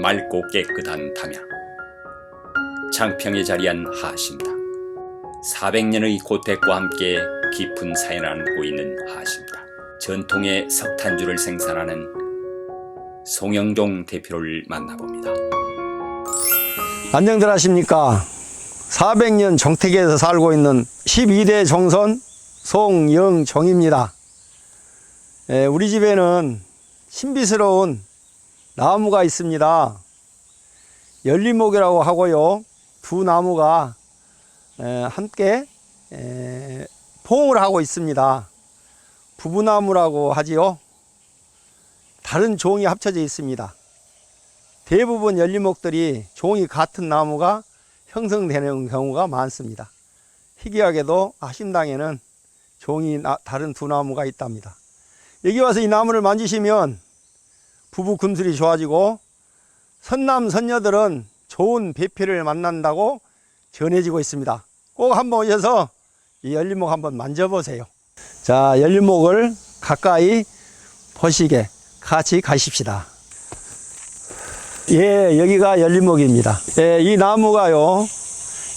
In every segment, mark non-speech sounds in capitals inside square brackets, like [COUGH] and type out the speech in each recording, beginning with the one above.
맑고 깨끗한 담야 장평에 자리한 하심다. 400년의 고택과 함께 깊은 사연을 안고 있는 하심다. 전통의 석탄주를 생산하는 송영종 대표를 만나봅니다. 안녕들 하십니까? 400년 정택에서 살고 있는 12대 정선 송영종입니다. 예, 우리 집에는 신비스러운 나무가 있습니다. 열리목이라고 하고요. 두 나무가 에, 함께 에, 포옹을 하고 있습니다. 부부나무라고 하지요. 다른 종이 합쳐져 있습니다. 대부분 열리목들이 종이 같은 나무가 형성되는 경우가 많습니다. 희귀하게도 하심당에는 종이 나- 다른 두 나무가 있답니다. 여기 와서 이 나무를 만지시면 부부 금술이 좋아지고 선남 선녀들은 좋은 배필을 만난다고 전해지고 있습니다. 꼭 한번 오셔서 이 열리목 한번 만져보세요. 자, 열리목을 가까이 보시게 같이 가십시다. 예, 여기가 열리목입니다. 예, 이 나무가요,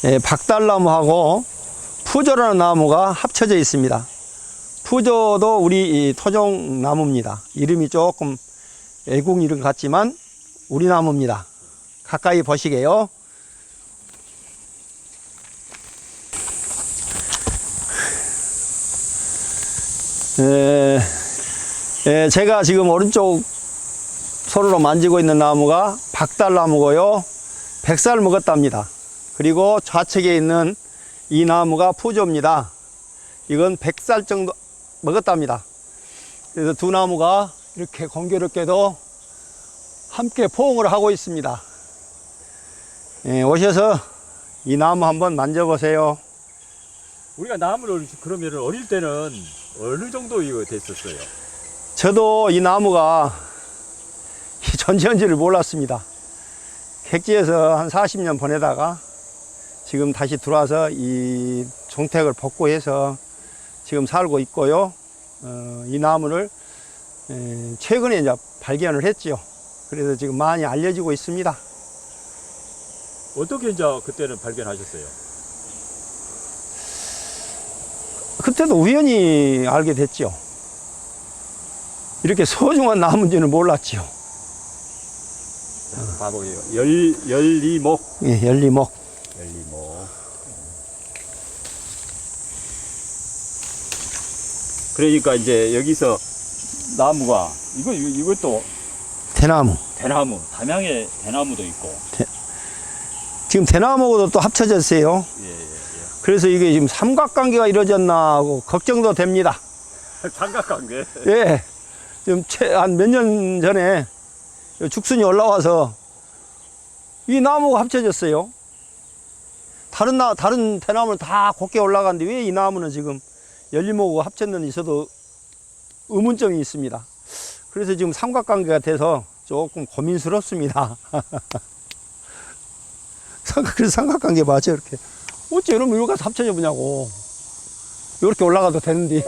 예, 박달나무하고 푸조라는 나무가 합쳐져 있습니다. 푸조도 우리 이 토종 나무입니다. 이름이 조금 애국 이름 같지만 우리 나무입니다. 가까이 보시게요. 예, 예, 제가 지금 오른쪽 손으로 만지고 있는 나무가 박달나무고요. 백살 먹었답니다. 그리고 좌측에 있는 이 나무가 푸조입니다. 이건 백살 정도 먹었답니다. 그래서 두 나무가 이렇게 공교롭게도 함께 포옹을 하고 있습니다. 예, 오셔서 이 나무 한번 만져보세요. 우리가 나무를 그러면 어릴 때는 어느 정도 이거 됐었어요? 저도 이 나무가 존재한지를 몰랐습니다. 객지에서 한 40년 보내다가 지금 다시 들어와서 이 종택을 복구해서 지금 살고 있고요. 어, 이 나무를 에, 최근에 이제 발견을 했죠. 그래서 지금 많이 알려지고 있습니다. 어떻게 이제 그때는 발견하셨어요? 그때도 우연히 알게 됐죠. 이렇게 소중한 나무인지는 몰랐죠. 봐보세요. 열 열리목, 예, 열리목. 열리목. 그러니까 이제 여기서 나무가 이거 이거- 이것도 대나무. 대나무, 담양의 대나무도 있고. 지금 대나무하고도 또 합쳐졌어요. 예, 예, 그래서 이게 지금 삼각관계가 이루어졌나 하고 걱정도 됩니다. 예. [LAUGHS] 삼각관계. 예. 지금 한 몇 년 전에 죽순이 올라와서 이 나무가 합쳐졌어요. 다른 나, 다른 대나무는 다 곱게 올라가는데 왜 이 나무는 지금 열리목하고 합쳤는지 있어도 의문점이 있습니다. 그래서 지금 삼각관계가 돼서 조금 고민스럽습니다. [LAUGHS] 그래서 삼각관계 맞죠, 이렇게. 어째 이러면 이거 가서 합쳐져 보냐고. 이렇게 올라가도 되는데.